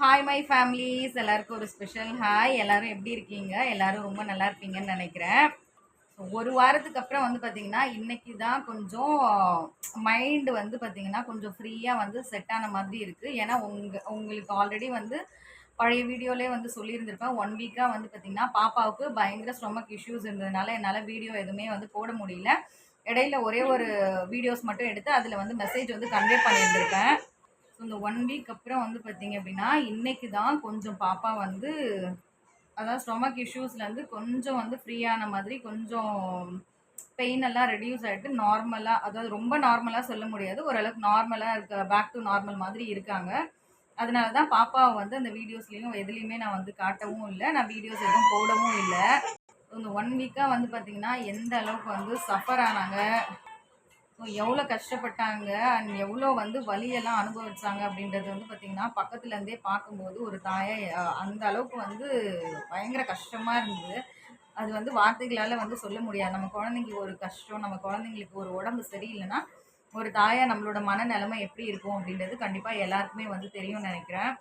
Hi my families எல்லாருக்கும் ஒரு special hi எல்லோரும் எப்படி இருக்கீங்க? எல்லோரும் ரொம்ப நல்லா இருப்பீங்கன்னு நினைக்கிறேன். ஒரு வாரத்துக்கு அப்புறம் வந்து பார்த்தீங்கன்னா இன்றைக்கி தான் கொஞ்சம் மைண்டு வந்து பார்த்தீங்கன்னா கொஞ்சம் ஃப்ரீயாக வந்து செட் ஆன மாதிரி இருக்குது ஏன்னா உங்க உங்களுக்கு ஆல்ரெடி வந்து பழைய வீடியோலேயே வந்து சொல்லியிருந்திருப்பேன். ஒன் வீக்காக வந்து பார்த்தீங்கன்னா பாப்பாவுக்கு பயங்கர ஸ்டொமக் இஷ்யூஸ் இருந்ததுனால என்னால் வீடியோ எதுவுமே வந்து போட முடியல. இடையில ஒரே ஒரு வீடியோஸ் மட்டும் எடுத்து அதில் வந்து மெசேஜ் வந்து கன்வே பண்ணியிருந்திருப்பேன். ஸோ இந்த ஒன் வீக் அப்புறம் வந்து பார்த்தீங்க அப்படின்னா இன்னைக்கு தான் கொஞ்சம் பாப்பா வந்து அதாவது ஸ்டொமக் இஷ்யூஸ்லேருந்து கொஞ்சம் வந்து ஃப்ரீயான மாதிரி கொஞ்சம் பெயின் எல்லாம் ரெடியூஸ் ஆகிட்டு நார்மலாக அதாவது ரொம்ப நார்மலாக சொல்ல முடியாது. ஓரளவுக்கு நார்மலாக இருக்க பேக் டு நார்மல் மாதிரி இருக்காங்க. அதனால தான் பாப்பாவை வந்து அந்த வீடியோஸ்லேயும் எதுலேயுமே நான் வந்து காட்டவும் இல்லை. நான் வீடியோஸ் எதுவும் போடவும் இல்லை. இந்த ஒன் வீக்காக வந்து பார்த்தீங்கன்னா எந்த அளவுக்கு வந்து சஃபர் ஆனாங்க எவ்வளோ கஷ்டப்பட்டாங்க அண்ட் எவ்வளோ வந்து வலியெல்லாம் அனுபவிச்சாங்க அப்படின்றது வந்து பார்த்திங்கன்னா பக்கத்துலேருந்தே பார்க்கும்போது ஒரு தாயை அந்த அளவுக்கு வந்து பயங்கர கஷ்டமாக இருந்தது. அது வந்து வார்த்தைகளால் வந்து சொல்ல முடியாது. நம்ம குழந்தைங்க ஒரு கஷ்டம் நம்ம குழந்தைங்களுக்கு ஒரு உடம்பு சரியில்லைன்னா ஒரு தாயாக நம்மளோட மனநிலைமை எப்படி இருக்கும் அப்படின்றது கண்டிப்பாக எல்லாருக்குமே வந்து தெரியும்னு நினைக்கிறேன்.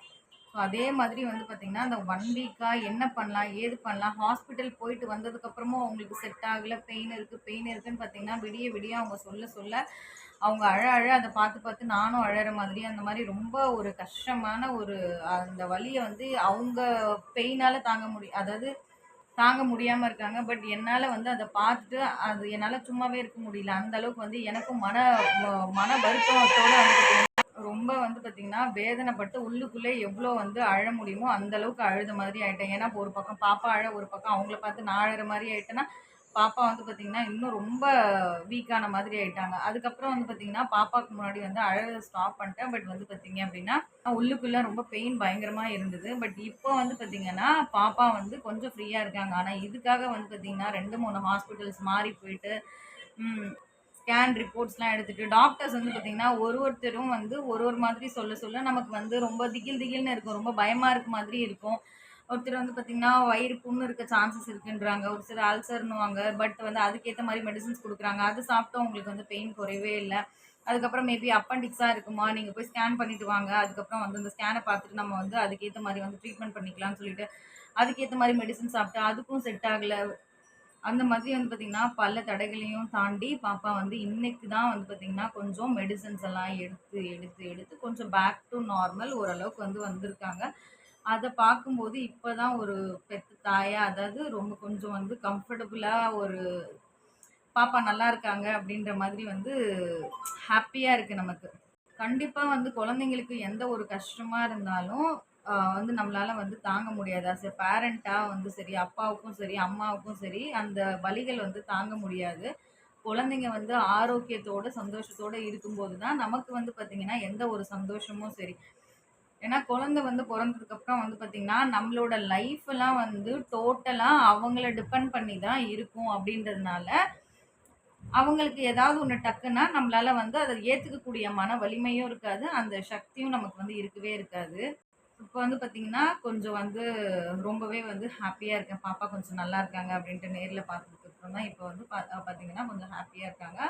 ஸோ அதே மாதிரி வந்து பார்த்திங்கன்னா அந்த ஒன் வீக்காக என்ன பண்ணலாம் ஏது பண்ணலாம் ஹாஸ்பிட்டல் போயிட்டு வந்ததுக்கப்புறமும் அவங்களுக்கு செட் ஆகலை பெயின் இருக்குது பெயின் இருக்குதுன்னு பார்த்தீங்கன்னா விடிய விடிய அவங்க சொல்ல சொல்ல அவங்க அழ அழ அதை பார்த்து பார்த்து நானும் அழகிற மாதிரி அந்த மாதிரி ரொம்ப ஒரு கஷ்டமான ஒரு அந்த வழியை வந்து அவங்க பெயினால் தாங்க முடியும் அதாவது தாங்க முடியாமல் இருக்காங்க. பட் என்னால் வந்து அதை பார்த்துட்டு அது என்னால் சும்மாவே இருக்க முடியல. அந்த அளவுக்கு வந்து எனக்கும் மன மன வருத்தத்தோடு வந்து ரொம்ப வந்து பார்த்தீங்கன்னா வேதனைப்பட்டு உள்ளுக்குள்ளே எவ்வளோ வந்து அழ முடியுமோ அந்தளவுக்கு அழுத மாதிரி ஆகிட்டேன் ஏன்னா ஒரு பக்கம் பாப்பா அழ ஒரு பக்கம் அவங்கள பார்த்து நான் அழகிற மாதிரி ஆகிட்டேன்னா பாப்பா வந்து பார்த்தீங்கன்னா இன்னும் ரொம்ப வீக்கான மாதிரி ஆயிட்டாங்க. அதுக்கப்புறம் வந்து பார்த்தீங்கன்னா பாப்பாவுக்கு முன்னாடி வந்து அழக ஸ்டாப் பண்ணிட்டேன். பட் வந்து பார்த்தீங்க அப்படின்னா உள்ளுக்குள்ளே ரொம்ப பெயின் பயங்கரமாக இருந்தது. பட் இப்போ வந்து பார்த்தீங்கன்னா பாப்பா வந்து கொஞ்சம் ஃப்ரீயாக இருக்காங்க. ஆனால் இதுக்காக வந்து பார்த்தீங்கன்னா ரெண்டு மூணு ஹாஸ்பிட்டல்ஸ் மாறி போயிட்டு ஸ்கேன் ரிப்போர்ட்ஸ்லாம் எடுத்துகிட்டு டாக்டர்ஸ் வந்து பார்த்திங்கன்னா ஒரு ஒருத்தரும் வந்து ஒரு ஒரு மாதிரி சொல்ல சொல்ல நமக்கு வந்து ரொம்ப திகில் திகில்னு இருக்கும். ரொம்ப பயமாக இருக்க மாதிரி இருக்கும். ஒருத்தர் வந்து பார்த்திங்கன்னா வயிறு புண்ணு இருக்க சான்சஸ் இருக்குன்றாங்க. ஒரு சில அல்சர்னுவாங்க பட் வந்து அதுக்கேற்ற மாதிரி மெடிசன்ஸ் கொடுக்குறாங்க. அது சாப்பிட்டோம் உங்களுக்கு வந்து பெயின் குறையவே இல்லை. அதுக்கப்புறம் மேபி அப்பண்டிக்ஸாக இருக்குமா? நீங்கள் போய் ஸ்கேன் பண்ணிட்டு வாங்க. அதுக்கப்புறம் வந்து அந்த ஸ்கேனை பார்த்துட்டு நம்ம வந்து அதுக்கேற்ற மாதிரி வந்து ட்ரீட்மெண்ட் பண்ணிக்கலாம்னு சொல்லிட்டு அதுக்கேற்ற மாதிரி மெடிசன் சாப்பிட்டு அதுக்கும் செட் ஆகலை. அந்த மாதிரி வந்து பார்த்திங்கன்னா பல தடைகளையும் தாண்டி பாப்பா வந்து இன்னைக்கு தான் வந்து பார்த்திங்கன்னா கொஞ்சம் மெடிசன்ஸ் எல்லாம் எடுத்து எடுத்து எடுத்து கொஞ்சம் பேக் டு நார்மல் ஓரளவுக்கு வந்து வந்திருக்காங்க. அதை பார்க்கும்போது இப்போ தான் ஒரு பெத்த தாயாக அதாவது ரொம்ப கொஞ்சம் வந்து கம்ஃபர்டபுளாக ஒரு பாப்பா நல்லா இருக்காங்க அப்படின்ற மாதிரி வந்து ஹாப்பியாக இருக்குது நமக்கு. கண்டிப்பாக வந்து குழந்தைங்களுக்கு எந்த ஒரு கஷ்டமாக இருந்தாலும் வந்து நம்மளால வந்து தாங்க முடியாது. அஸ் எ பேரண்ட்டாக வந்து சரி அப்பாவுக்கும் சரி அம்மாவுக்கும் சரி அந்த வலிகள் வந்து தாங்க முடியாது. குழந்தைங்க வந்து ஆரோக்கியத்தோட சந்தோஷத்தோடு இருக்கும்போது தான் நமக்கு வந்து பார்த்திங்கன்னா எந்த ஒரு சந்தோஷமும் சரி. ஏன்னா குழந்தை வந்து பிறந்ததுக்கப்புறம் வந்து பார்த்திங்கன்னா நம்மளோட லைஃப்பெல்லாம் வந்து டோட்டலாக அவங்கள டிபெண்ட் பண்ணி தான் இருக்கும் அப்படின்றதுனால அவங்களுக்கு ஏதாவது ஒன்று டக்குன்னா நம்மளால் வந்து அதை ஏற்றுக்கக்கூடிய மன வலிமையும் இருக்காது. அந்த சக்தியும் நமக்கு வந்து இருக்கவே இருக்காது. இப்போ வந்து பார்த்தீங்கன்னா கொஞ்சம் வந்து ரொம்பவே வந்து ஹாப்பியாக இருக்கேன். பாப்பா கொஞ்சம் நல்லா இருக்காங்க அப்படின்ட்டு நேரில் பார்த்ததுக்கப்புறம் தான் இப்போ வந்து பா பார்த்தீங்கன்னா கொஞ்சம் ஹாப்பியாக இருக்காங்க.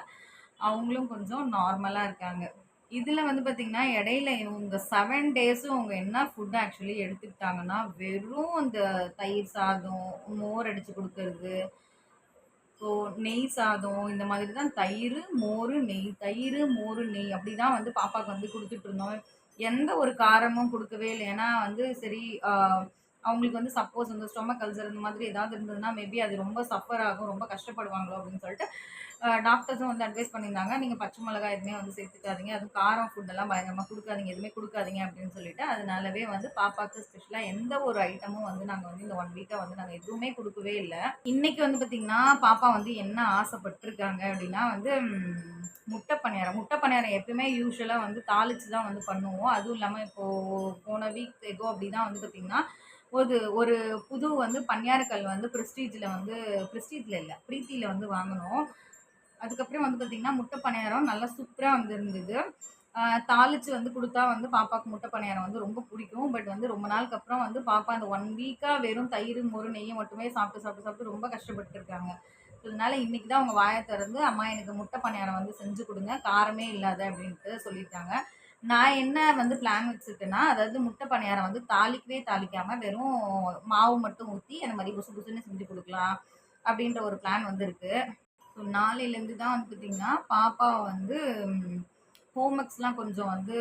அவங்களும் கொஞ்சம் நார்மலாக இருக்காங்க. இதில் வந்து பார்த்தீங்கன்னா இடையில இவங்க செவன் டேஸும் அவங்க என்ன ஃபுட் ஆக்சுவலி எடுத்துக்கிட்டாங்கன்னா வெறும் அந்த தயிர் சாதம் மோர் அடித்து கொடுக்கறது ஸோ நெய் சாதம் இந்த மாதிரி தான் தயிர் மோர் நெய் தயிர் மோர் நெய் அப்படி தான் வந்து பாப்பாவுக்கு வந்து கொடுத்துட்டு இருந்தோம். எந்த ஒரு காரமும் கொடுக்கவே இல்லை. ஏன்னா வந்து சரி அவங்களுக்கு வந்து சப்போஸ் வந்து ஸ்டொமக் கல்சர் இந்த மாதிரி ஏதாவது இருந்ததுன்னா மேபி அது ரொம்ப சஃபர் ஆகும் ரொம்ப கஷ்டப்படுவாங்களோ அப்படின்னு சொல்லிட்டு டாக்டர்ஸும் வந்து அட்வைஸ் பண்ணியிருந்தாங்க. நீங்கள் பச்சை மிளகா எதுவுமே வந்து சேர்த்துக்காதீங்க. அதுவும் காரம் ஃபுட்டெல்லாம் பயங்கரமாக கொடுக்காதீங்க. எதுவுமே கொடுக்காதீங்க அப்படின்னு சொல்லிட்டு அதனாலவே வந்து பாப்பாவுக்கு ஸ்பெஷலாக எந்த ஒரு ஐட்டமும் வந்து நாங்கள் வந்து இந்த ஒன் வீக்காக வந்து நாங்கள் எதுவுமே கொடுக்கவே இல்லை. இன்றைக்கி வந்து பார்த்திங்கன்னா பாப்பா வந்து என்ன ஆசைப்பட்டிருக்காங்க அப்படின்னா வந்து முட்டை பணியாரம். முட்டை பணியாரம் எப்பயுமே யூஸ்வலாக வந்து தாளிச்சு தான் வந்து பண்ணுவோம். அதுவும் இல்லாமல் இப்போது போன வீக் எகோ அப்படி தான் வந்து பார்த்திங்கன்னா ஒரு ஒரு புது வந்து பன்னியாருக்கல் வந்து ப்ரெஸ்டீஜில் வந்து ப்ரெஸ்டீஜில் இல்லை ப்ரீத்தியில் வந்து வாங்கினோம். அதுக்கப்புறம் வந்து பார்த்திங்கன்னா முட்டை பணியாரம் நல்லா சூப்பராக வந்து இருந்தது. தாளிச்சு வந்து கொடுத்தா வந்து பாப்பாவுக்கு முட்டை பணியாரம் வந்து ரொம்ப பிடிக்கும். பட் வந்து ரொம்ப நாளுக்கு அப்புறம் வந்து பாப்பா அந்த ஒன் வீக்காக வெறும் தயிர் மொறு நெய்யை மட்டுமே சாப்பிட்டு சாப்பிட்டு சாப்பிட்டு ரொம்ப கஷ்டப்பட்டுருக்காங்க அதனால இன்னைக்கு தான் அவங்க வாயை திறந்து அம்மா எனக்கு முட்டை பணியாரம் வந்து செஞ்சு கொடுங்க காரமே இல்லாத அப்படின்ட்டு சொல்லியிருக்காங்க. நான் என்ன வந்து பிளான் வச்சுருக்கேன்னா அதாவது முட்டை பணியாரம் வந்து தாளிக்கவே தாளிக்காமல் வெறும் மாவு மட்டும் ஊற்றி அந்த மாதிரி புசு புசுன்னு செஞ்சு கொடுக்கலாம் அப்படின்ற ஒரு பிளான் வந்து இருக்குது ஸோ நாளையிலேருந்து தான் வந்து பார்த்திங்கன்னா பாப்பா வந்து ஹோம் ஒர்க்ஸ்லாம் கொஞ்சம் வந்து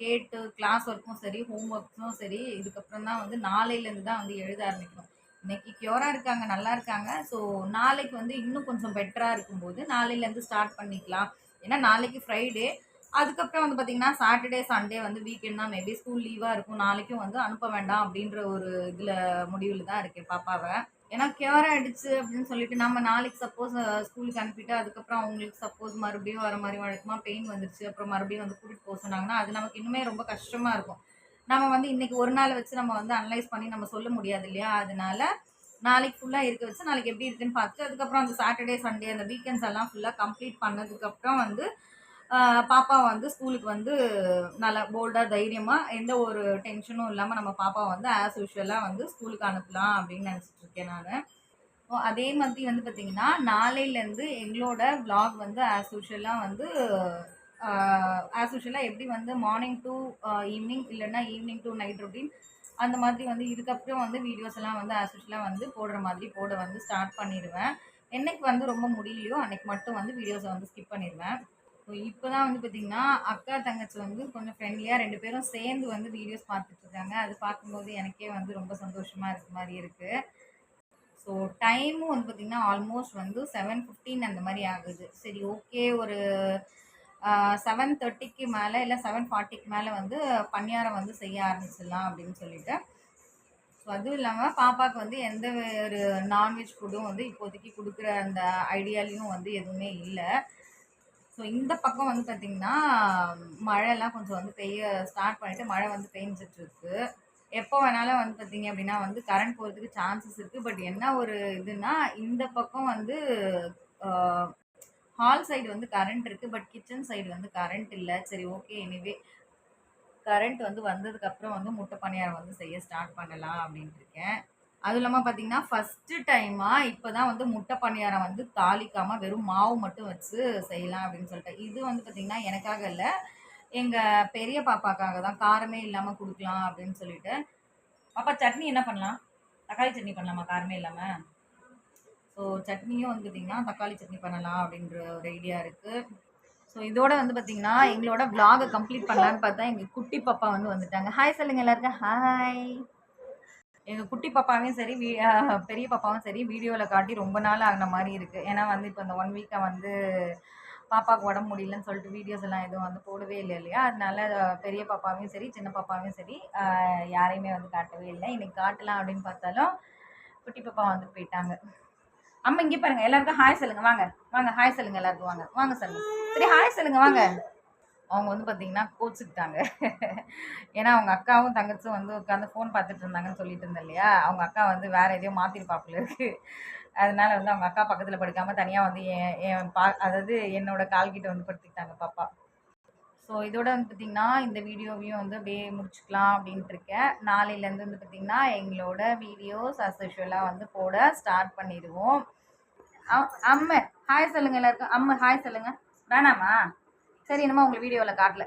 கேட்டு கிளாஸ் ஒர்க்கும் சரி ஹோம் ஒர்க்ஸும் சரி இதுக்கப்புறம் தான் வந்து நாளையிலேருந்து தான் வந்து எழுத ஆரம்பிக்கணும். இன்னைக்கு க்யூராக இருக்காங்க நல்லா இருக்காங்க. ஸோ நாளைக்கு வந்து இன்னும் கொஞ்சம் பெட்டராக இருக்கும்போது நாளையிலேருந்து ஸ்டார்ட் பண்ணிக்கலாம். ஏன்னா நாளைக்கு ஃப்ரைடே அதுக்கப்புறம் வந்து பார்த்திங்கன்னா சாட்டர்டே சண்டே வந்து வீக்கெண்ட் தான். மேபி ஸ்கூல் லீவாக இருக்கும். நாளைக்கும் வந்து அனுப்ப வேண்டாம் அப்படின்ற ஒரு இதில் முடிவில் தான் இருக்கேன் பாப்பாவை. ஏன்னா கியூர் ஆகிடுச்சு அப்படின்னு சொல்லிட்டு நம்ம நாளைக்கு சப்போஸ் ஸ்கூலுக்கு அனுப்பிட்டு அதுக்கப்புறம் அவங்களுக்கு சப்போஸ் மறுபடியும் வர மாதிரி வழக்கமாக பெயின் வந்துருச்சு. அப்புறம் மறுபடியும் வந்து கூட்டிகிட்டு போக சொன்னாங்கன்னா அது நமக்கு இன்னுமே ரொம்ப கஷ்டமாக இருக்கும். நம்ம வந்து இன்னைக்கு ஒரு நாள் வச்சு நம்ம வந்து அனலைஸ் பண்ணி நம்ம சொல்ல முடியாது இல்லையா? அதனால நாளைக்கு ஃபுல்லாக இருக்க வச்சு நாளைக்கு எப்படி இருக்குன்னு பார்த்துட்டு அதுக்கப்புறம் அந்த சாட்டர்டே சண்டே அந்த வீக்கெண்ட்ஸ் எல்லாம் ஃபுல்லாக கம்ப்ளீட் பண்ணதுக்கப்புறம் வந்து பாப்பா வந்து ஸ்கூலுக்கு வந்து நல்லா போல்டாக தைரியமாக எந்த ஒரு டென்ஷனும் இல்லாமல் நம்ம பாப்பா வந்து ஆஸ் யூஷுவலாக வந்து ஸ்கூலுக்கு அனுப்பலாம் அப்படின்னு நினச்சிட்டு இருக்கேன் நான். அதே மாதிரி வந்து பார்த்திங்கன்னா நாளையிலேருந்து எங்களோட vlog வந்து ஆஸ் யூஷுவலாக வந்து ஆஸ் யூஷுவலாக எப்படி வந்து மார்னிங் டு ஈவினிங் இல்லைன்னா ஈவினிங் டு நைட் ரொட்டீன் அந்த மாதிரி வந்து இதுக்கப்புறம் வந்து வீடியோஸ் எல்லாம் வந்து ஆஸ் யூஷுவலாக வந்து போடுற மாதிரி போட வந்து ஸ்டார்ட் பண்ணிடுவேன். என்னைக்கு வந்து ரொம்ப முடியலையோ அன்னைக்கு மட்டும் வந்து வீடியோஸை வந்து ஸ்கிப் பண்ணிடுவேன். இப்போ தான் வந்து பார்த்திங்கன்னா அக்கா தங்கச்சி வந்து கொஞ்சம் ஃப்ரெண்ட்லியாக ரெண்டு பேரும் சேர்ந்து வந்து வீடியோஸ் பார்த்துட்டு இருக்காங்க. அது பார்க்கும்போது எனக்கே வந்து ரொம்ப சந்தோஷமாக இருக்க மாதிரி இருக்குது ஸோ டைமும் வந்து பார்த்திங்கன்னா ஆல்மோஸ்ட் வந்து செவன் ஃபிஃப்டீன் அந்த மாதிரி ஆகுது. சரி ஓகே ஒரு செவன் தேர்ட்டிக்கு மேலே இல்லை செவன் ஃபார்ட்டிக்கு மேலே வந்து பணியாரம் வந்து செய்ய ஆரம்பிச்சிடலாம் அப்படின்னு சொல்லிட்டு. ஸோ அதுவும் இல்லாமல் பாப்பாவுக்கு வந்து எந்த ஒரு நான்வெஜ் ஃபுட்டும் வந்து இப்போதைக்கு கொடுக்குற அந்த ஐடியாலையும் வந்து எதுவுமே இல்லை. ஸோ இந்த பக்கம் வந்து பார்த்திங்கன்னா மழைலாம் கொஞ்சம் வந்து பெய்ய ஸ்டார்ட் பண்ணிவிட்டு மழை வந்து பெஞ்சிட்ருக்கு. எப்போ வேணாலும் வந்து பார்த்தீங்க அப்படின்னா வந்து கரண்ட் போகிறதுக்கு சான்சஸ் இருக்குது பட் என்ன ஒரு இதுனா இந்த பக்கம் வந்து ஹால் சைடு வந்து கரண்ட் இருக்குது பட் கிச்சன் சைடு வந்து கரண்ட் இல்லை. சரி ஓகே எனிவே கரண்ட் வந்து வந்ததுக்கப்புறம் வந்து முட்டை பணியாரம் வந்து செய்ய ஸ்டார்ட் பண்ணலாம் அப்படின்ட்டு இருக்கேன். அதுவும் இல்லாமல் பார்த்தீங்கன்னா ஃபஸ்ட்டு டைமாக இப்போ தான் வந்து முட்டை பணியாரம் வந்து தாளிக்காமல் வெறும் மாவு மட்டும் வச்சு செய்யலாம் அப்படின்னு சொல்லிட்டு. இது வந்து பார்த்திங்கன்னா எனக்காக இல்லை. எங்கள் பெரிய பாப்பாக்காக தான். காரமே இல்லாமல் கொடுக்கலாம் அப்படின்னு சொல்லிட்டு. பாப்பா சட்னி என்ன பண்ணலாம்? தக்காளி சட்னி பண்ணலாமா? காரமே இல்லாமல் ஸோ சட்னியும் வந்து பார்த்திங்கன்னா தக்காளி சட்னி பண்ணலாம் அப்படின்ற ஒரு ஐடியா இருக்குது ஸோ இதோட வந்து பார்த்திங்கன்னா எங்களோட vlog-அ கம்ப்ளீட் பண்ணலான்னு பார்த்தா எங்கள் குட்டி பாப்பா வந்து வந்துட்டாங்க. ஹாய் சொல்லுங்கள் எல்லாருக்கும். ஹாய் எங்கள் குட்டி பாப்பாவையும் சரி வீ பெரிய பாப்பாவும் சரி வீடியோவில் காட்டி ரொம்ப நாள் ஆகின மாதிரி இருக்குது ஏன்னா வந்து இப்போ இந்த ஒன் வீக்கை வந்து பாப்பாவுக்கு உடம்பு முடியலன்னு சொல்லிட்டு வீடியோஸ் எல்லாம் எதுவும் வந்து போடவே இல்லை இல்லையா? அதனால பெரிய பாப்பாவையும் சரி சின்ன பாப்பாவையும் சரி யாரையுமே வந்து காட்டவே இல்லை. இன்னைக்கு காட்டலாம் அப்படின்னு பார்த்தாலும் குட்டி பாப்பா வந்து போயிட்டாங்க. அம்மா இங்கே பாருங்கள் எல்லாருக்கும் ஹாய் சொல்லுங்கள் வாங்க வாங்க ஹாய் சொல்லுங்கள் எல்லாருக்கும் வாங்க. வாங்க சொல்லுங்கள் சரி ஹாய் சொல்லுங்கள் வாங்க. அவங்க வந்து பார்த்தீங்கன்னா கோச்சுக்கிட்டாங்க. ஏன்னா அவங்க அக்காவும் தங்கச்சும் வந்து உட்காந்து ஃபோன் பார்த்துட்டு இருந்தாங்கன்னு சொல்லிட்டு இருந்தேன் இல்லையா? அவங்க அக்கா வந்து வேற எதையோ மாற்றிருப்பாப்புல இருக்கு. அதனால வந்து அவங்க அக்கா பக்கத்தில் படுக்காமல் தனியாக வந்து என் என் பா அதாவது என்னோட கால்கிட்ட வந்து படுத்துக்கிட்டாங்க பாப்பா. ஸோ இதோட வந்து பார்த்திங்கன்னா இந்த வீடியோவையும் வந்து அப்படியே முடிச்சுக்கலாம் அப்படின்ட்டு இருக்கேன். நாளையிலேருந்து வந்து பார்த்திங்கன்னா எங்களோட வீடியோஸ் அஸ் யூஷுவலாக வந்து போட ஸ்டார்ட் பண்ணிடுவோம். அ- ஹாய் சொல்லுங்க எல்லாருக்கும். அம்மா ஹாய் சொல்லுங்க. வேணாமா? சரி என்னமோ உங்களை வீடியோவில் காட்டல.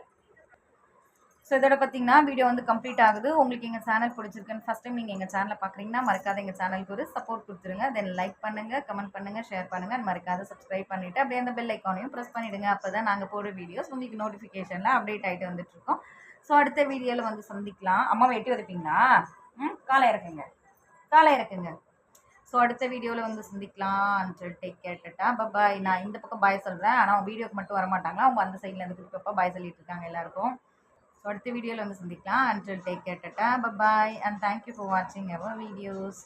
ஸோ இதோட பார்த்தீங்கன்னா வீடியோ வந்து கம்ப்ளீட் ஆகுது. உங்களுக்கு எங்கள் சேனல் பிடிச்சிருக்குன்னு ஃபஸ்ட் டைம் நீங்கள் எங்கள் சேனலை பார்க்குறீங்கன்னா மறக்காத எங்கள் சேனலுக்கு ஒரு சப்போர்ட் கொடுத்துருங்க. தென் லைக் பண்ணுங்கள் கமெண்ட் பண்ணுங்கள் ஷேர் பண்ணுங்கள் மறக்காத சப்ஸ்கிரைப் பண்ணிவிட்டு அப்படியே அந்த பெல் ஐக்கானையும் ப்ரெஸ் பண்ணிவிடுங்க அப்போ தான் நாங்கள் போடுற வீடியோஸ் உங்களுக்கு நோட்டிஃபிகேஷனில் அப்டேட் ஆகிட்டு வந்துட்டுருக்கோம். ஸோ அடுத்த வீடியோவில் வந்து சந்திக்கலாம். அம்மா வெட்டி உதைப்பீங்களா ம் காலை இறக்குங்க. காலை இறக்குங்க. ஸோ அடுத்த வீடியோவில் வந்து சந்திக்கலாம் டேக் கேட்டுட்டா. டட்டா நான் இந்த பக்கம் பாய் சொல்கிறேன் ஆனால் வீடியோக்கு மட்டும் வர மாட்டாங்க அவங்க அந்த சைடில் இருந்து குட்டி பாய் சொல்லிட்டு இருக்காங்க எல்லாருக்கும். ஸோ அடுத்த வீடியோவில் வந்து சந்திக்கலாம். அன்டில் டேக் கேட்டுட்டா பாய் அண்ட் தேங்க்யூ ஃபார் வாட்சிங் அவர் வீடியோஸ்